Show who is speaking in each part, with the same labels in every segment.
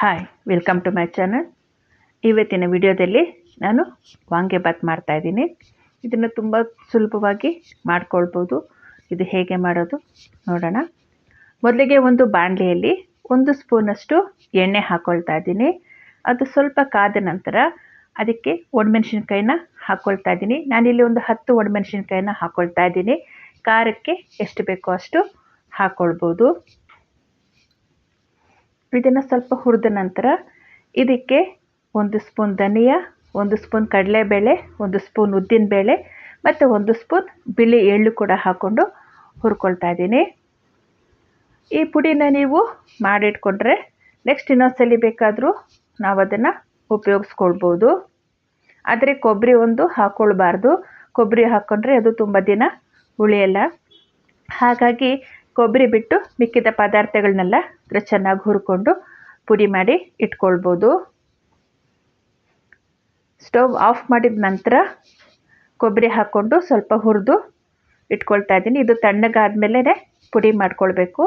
Speaker 1: Hi welcome to my channel ಇವತ್ತಿನ ವಿಡಿಯೋದಲ್ಲಿ ನಾನು ವಾಂಗಿಭಾತ್ ಮಾಡ್ತಾಯಿದ್ದೀನಿ ಇದನ್ನು ತುಂಬ ಸುಲಭವಾಗಿ ಮಾಡ್ಕೊಳ್ಬೋದು. ಇದು ಹೇಗೆ ಮಾಡೋದು ನೋಡೋಣ. ಮೊದಲಿಗೆ ಒಂದು ಬಾಣಲೆಯಲ್ಲಿ ಒಂದು ಸ್ಪೂನಷ್ಟು ಎಣ್ಣೆ ಹಾಕ್ಕೊಳ್ತಾ ಇದ್ದೀನಿ. ಅದು ಸ್ವಲ್ಪ ಕಾದ ನಂತರ ಅದಕ್ಕೆ ಒಣಮೆಣ್ಸಿನ್ಕಾಯಿನ ಹಾಕ್ಕೊಳ್ತಾ ಇದ್ದೀನಿ. ನಾನಿಲ್ಲಿ ಒಂದು ಹತ್ತು ಒಣಮೆಣ್ಸಿನ್ಕಾಯಿನ ಹಾಕ್ಕೊಳ್ತಾ ಇದ್ದೀನಿ. ಖಾರಕ್ಕೆ ಎಷ್ಟು ಬೇಕೋ ಅಷ್ಟು ಹಾಕ್ಕೊಳ್ಬೋದು ಇದನ್ನು ಸ್ವಲ್ಪ ಹುರಿದ ನಂತರ ಇದಕ್ಕೆ ಒಂದು ಸ್ಪೂನ್ ಧನಿಯಾ, ಒಂದು ಸ್ಪೂನ್ ಕಡಲೆಬೇಳೆ, ಒಂದು ಸ್ಪೂನ್ ಉದ್ದಿನಬೇಳೆ ಮತ್ತು ಒಂದು ಸ್ಪೂನ್ ಬಿಳಿ ಎಳ್ಳು ಕೂಡ ಹಾಕ್ಕೊಂಡು ಹುರ್ಕೊಳ್ತಾ ಇದ್ದೀನಿ. ಈ ಪುಡಿನ ನೀವು ಮಾಡಿಟ್ಕೊಂಡ್ರೆ ನೆಕ್ಸ್ಟ್ ಇನ್ನೊಂದ್ಸಲಿ ಬೇಕಾದರೂ ನಾವು ಅದನ್ನು ಉಪಯೋಗಿಸ್ಕೊಳ್ಬೋದು. ಆದರೆ ಕೊಬ್ಬರಿ ಒಂದು ಹಾಕ್ಕೊಳ್ಬಾರ್ದು ಕೊಬ್ಬರಿ ಹಾಕ್ಕೊಂಡ್ರೆ ಅದು ತುಂಬ ದಿನ ಉಳಿಯಲ್ಲ. ಹಾಗಾಗಿ ಕೊಬ್ಬರಿ ಬಿಟ್ಟು ಮಿಕ್ಕಿದ ಪದಾರ್ಥಗಳನ್ನೆಲ್ಲ ಚೆನ್ನಾಗಿ ಹುರ್ಕೊಂಡು ಪುಡಿ ಮಾಡಿ ಇಟ್ಕೊಳ್ಬೋದು. ಸ್ಟವ್ ಆಫ್ ಮಾಡಿದ ನಂತರ ಕೊಬ್ಬರಿ ಹಾಕ್ಕೊಂಡು ಸ್ವಲ್ಪ ಹುರಿದು ಇಟ್ಕೊಳ್ತಾ ಇದ್ದೀನಿ. ಇದು ತಣ್ಣಗಾದ್ಮೇಲೆ ಪುಡಿ ಮಾಡ್ಕೊಳ್ಬೇಕು.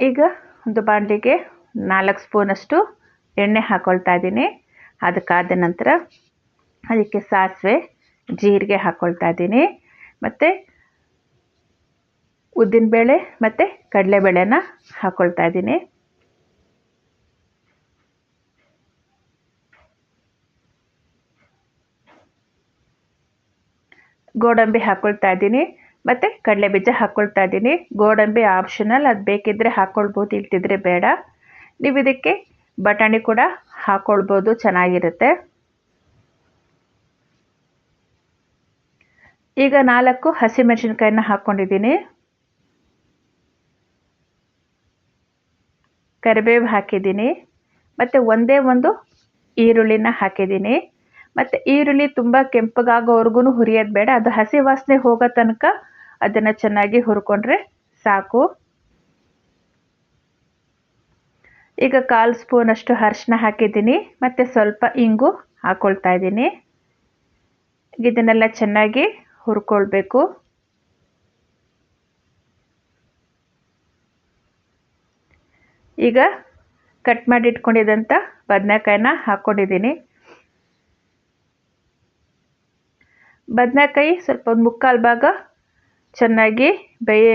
Speaker 1: ಈಗ ಒಂದು ಬಾಣಲಿಗೆ ನಾಲ್ಕು ಸ್ಪೂನಷ್ಟು ಎಣ್ಣೆ ಹಾಕ್ಕೊಳ್ತಾ ಇದ್ದೀನಿ. ಅದಕ್ಕಾದ ನಂತರ ಅದಕ್ಕೆ ಸಾಸಿವೆ, ಜೀರಿಗೆ ಹಾಕ್ಕೊಳ್ತಾ ಇದ್ದೀನಿ. ಮತ್ತು ಉದ್ದಿನಬೇಳೆ ಮತ್ತು ಕಡಲೆಬೇಳೆನ ಹಾಕ್ಕೊಳ್ತಾ ಇದ್ದೀನಿ. ಗೋಡಂಬಿ ಹಾಕ್ಕೊಳ್ತಾ ಇದ್ದೀನಿ. ಮತ್ತು ಕಡಲೆ ಬೀಜ ಹಾಕ್ಕೊಳ್ತಾ ಇದ್ದೀನಿ. ಗೋಡಂಬಿ ಆಪ್ಷನಲ್ ಅದು ಬೇಕಿದ್ದರೆ ಹಾಕ್ಕೊಳ್ಬೋದು ಇಲ್ತಿದ್ರೆ ಬೇಡ. ನೀವು ಇದಕ್ಕೆ ಬಟಾಣಿ ಕೂಡ ಹಾಕ್ಕೊಳ್ಬೋದು ಚೆನ್ನಾಗಿರುತ್ತೆ. ಈಗ ನಾಲ್ಕು ಹಸಿಮೆಣಸಿನ್ಕಾಯನ್ನ ಹಾಕ್ಕೊಂಡಿದ್ದೀನಿ ಕರಿಬೇವು ಹಾಕಿದ್ದೀನಿ. ಮತ್ತು ಒಂದೇ ಒಂದು ಈರುಳ್ಳಿನ ಹಾಕಿದ್ದೀನಿ. ಮತ್ತು ಈರುಳ್ಳಿ ತುಂಬ ಕೆಂಪಗಾಗೋವರೆಗೂ ಹುರಿಯೋದು ಬೇಡ. ಅದು ಹಸಿ ವಾಸನೆ ಹೋಗೋ ತನಕ ಅದನ್ನು ಚೆನ್ನಾಗಿ ಹುರ್ಕೊಂಡ್ರೆ ಸಾಕು. ಈಗ ಕಾಲು ಸ್ಪೂನಷ್ಟು ಅರ್ಶಿನ ಹಾಕಿದ್ದೀನಿ. ಮತ್ತು ಸ್ವಲ್ಪ ಇಂಗು ಹಾಕ್ಕೊಳ್ತಾ ಇದ್ದೀನಿ. ಇದನ್ನೆಲ್ಲ ಚೆನ್ನಾಗಿ ಹುರ್ಕೊಳ್ಬೇಕು. ಈಗ ಕಟ್ ಮಾಡಿ ಇಟ್ಕೊಂಡಿದ್ದಂಥ ಬದನೆಕಾಯಿನ ಹಾಕ್ಕೊಂಡಿದ್ದೀನಿ ಬದನೆಕಾಯಿ ಸ್ವಲ್ಪ ಒಂದು ಮುಕ್ಕಾಲು ಭಾಗ ಚೆನ್ನಾಗಿ ಬೇಯ,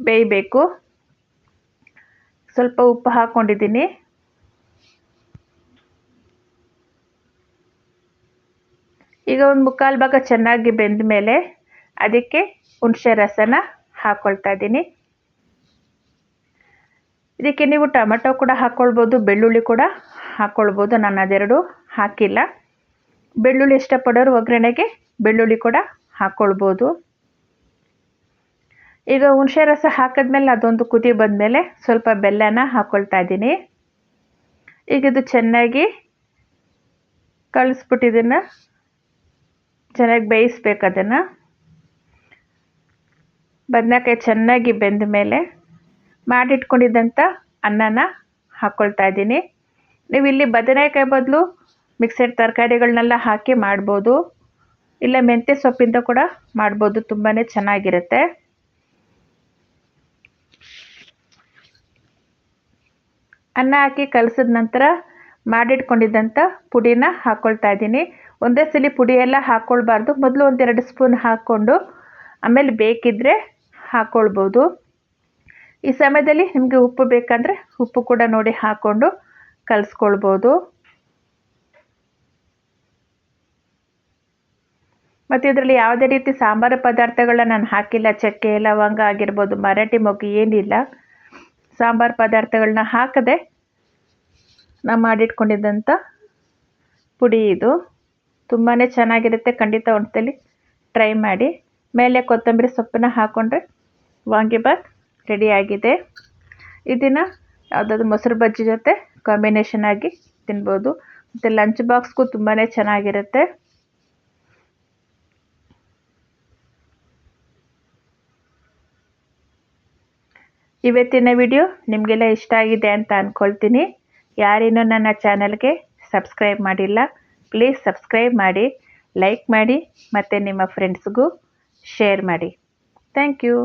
Speaker 1: ಬೇಯಬೇಕು. ಸ್ವಲ್ಪ ಉಪ್ಪು ಹಾಕ್ಕೊಂಡಿದ್ದೀನಿ ಈಗ ಒಂದು ಮುಕ್ಕಾಲು ಭಾಗ ಚೆನ್ನಾಗಿ ಬೆಂದ ಮೇಲೆ ಅದಕ್ಕೆ ಹುಣಸೆ ರಸನ ಹಾಕ್ಕೊಳ್ತಾ ಇದ್ದೀನಿ. ಇದಕ್ಕೆ ನೀವು ಟೊಮೆಟೊ ಕೂಡ ಹಾಕ್ಕೊಳ್ಬೋದು ಬೆಳ್ಳುಳ್ಳಿ ಕೂಡ ಹಾಕ್ಕೊಳ್ಬೋದು ನಾನು ಅದೆರಡು ಹಾಕಿಲ್ಲ. ಬೆಳ್ಳುಳ್ಳಿ ಇಷ್ಟಪಡೋರು ಒಗ್ಗರಣೆಗೆ ಬೆಳ್ಳುಳ್ಳಿ ಕೂಡ ಹಾಕ್ಕೊಳ್ಬೋದು ಈಗ ಹುಣಸೆ ರಸ ಹಾಕಿದ್ಮೇಲೆ ಅದೊಂದು ಕುದಿ ಬಂದಮೇಲೆ ಸ್ವಲ್ಪ ಬೆಲ್ಲನ ಹಾಕ್ಕೊಳ್ತಾ ಇದ್ದೀನಿ. ಈಗ ಇದು ಚೆನ್ನಾಗಿ ಕಳಿಸ್ಬಿಟ್ಟು ಇದನ್ನು ಚೆನ್ನಾಗಿ ಬೇಯಿಸ್ಬೇಕು ಅದನ್ನು. ಬದನೆಕಾಯಿ ಚೆನ್ನಾಗಿ ಬೆಂದ ಮೇಲೆ ಮಾಡಿಟ್ಕೊಂಡಿದ್ದಂಥ ಅನ್ನನ ಹಾಕ್ಕೊಳ್ತಾ ಇದ್ದೀನಿ. ನೀವು ಇಲ್ಲಿ ಬದನೆಕಾಯಿ ಬದಲು ಮಿಕ್ಸೆಡ್ ತರಕಾರಿಗಳನ್ನೆಲ್ಲ ಹಾಕಿ ಮಾಡ್ಬೋದು. ಇಲ್ಲ ಮೆಂತ್ಯ ಸೊಪ್ಪಿಂದ ಕೂಡ ಮಾಡ್ಬೋದು ತುಂಬಾ ಚೆನ್ನಾಗಿರುತ್ತೆ. ಅನ್ನ ಹಾಕಿ ಕಲಸಿದ ನಂತರ ಮಾಡಿಟ್ಕೊಂಡಿದ್ದಂಥ ಪುಡಿನ ಹಾಕ್ಕೊಳ್ತಾ ಇದ್ದೀನಿ. ಒಂದೇ ಸಲ ಪುಡಿ ಎಲ್ಲ ಹಾಕ್ಕೊಳ್ಬಾರ್ದು ಮೊದಲು ಒಂದೆರಡು ಸ್ಪೂನ್ ಹಾಕ್ಕೊಂಡು ಆಮೇಲೆ ಬೇಕಿದ್ದರೆ ಹಾಕ್ಕೊಳ್ಬೋದು ಈ ಸಮಯದಲ್ಲಿ ನಿಮಗೆ ಉಪ್ಪು ಬೇಕಂದರೆ ಉಪ್ಪು ಕೂಡ ನೋಡಿ ಹಾಕ್ಕೊಂಡು ಕಲಸ್ಕೊಳ್ಬೋದು. ಮತ್ತು ಇದರಲ್ಲಿ ಯಾವುದೇ ರೀತಿ ಸಾಂಬಾರು ಪದಾರ್ಥಗಳನ್ನ ನಾನು ಹಾಕಿಲ್ಲ, ಚಕ್ಕೆ, ಲವಂಗ ಆಗಿರ್ಬೋದು, ಮರಾಠಿ ಮೊಗ್ಗು ಏನಿಲ್ಲ. ಸಾಂಬಾರು ಪದಾರ್ಥಗಳನ್ನ ಹಾಕದೆ ನಾನು ಮಾಡಿಟ್ಕೊಂಡಿದ್ದಂಥ ಪುಡಿ ಇದು. ತುಂಬಾ ಚೆನ್ನಾಗಿರುತ್ತೆ, ಖಂಡಿತ ಒಂದ್ಸಲಿ ಟ್ರೈ ಮಾಡಿ. ಮೇಲೆ ಕೊತ್ತಂಬರಿ ಸೊಪ್ಪನ್ನ ಹಾಕ್ಕೊಂಡ್ರೆ ವಾಂಗಿಬಾತ್ ರೆಡಿಯಾಗಿದೆ ಇದನ್ನು ಯಾವುದಾದ್ರು ಮೊಸರು ಬಜ್ಜಿ ಜೊತೆ ಕಾಂಬಿನೇಷನ್ ಆಗಿ ತಿನ್ಬೋದು. ಮತ್ತು ಲಂಚ್ ಬಾಕ್ಸ್ಗೂ ತುಂಬಾ ಚೆನ್ನಾಗಿರುತ್ತೆ. ಇವತ್ತಿನ ವಿಡಿಯೋ ನಿಮಗೆಲ್ಲ ಇಷ್ಟ ಆಗಿದೆ ಅಂತ ಅಂದ್ಕೊಳ್ತೀನಿ ಯಾರೇನೂ ನನ್ನ ಚಾನಲ್ಗೆ ಸಬ್ಸ್ಕ್ರೈಬ್ ಮಾಡಿಲ್ಲ ಪ್ಲೀಸ್ ಸಬ್ಸ್ಕ್ರೈಬ್ ಮಾಡಿ ಲೈಕ್ ಮಾಡಿ, ಮತ್ತು ನಿಮ್ಮ ಫ್ರೆಂಡ್ಸ್ಗೂ ಶೇರ್ ಮಾಡಿ. Thank you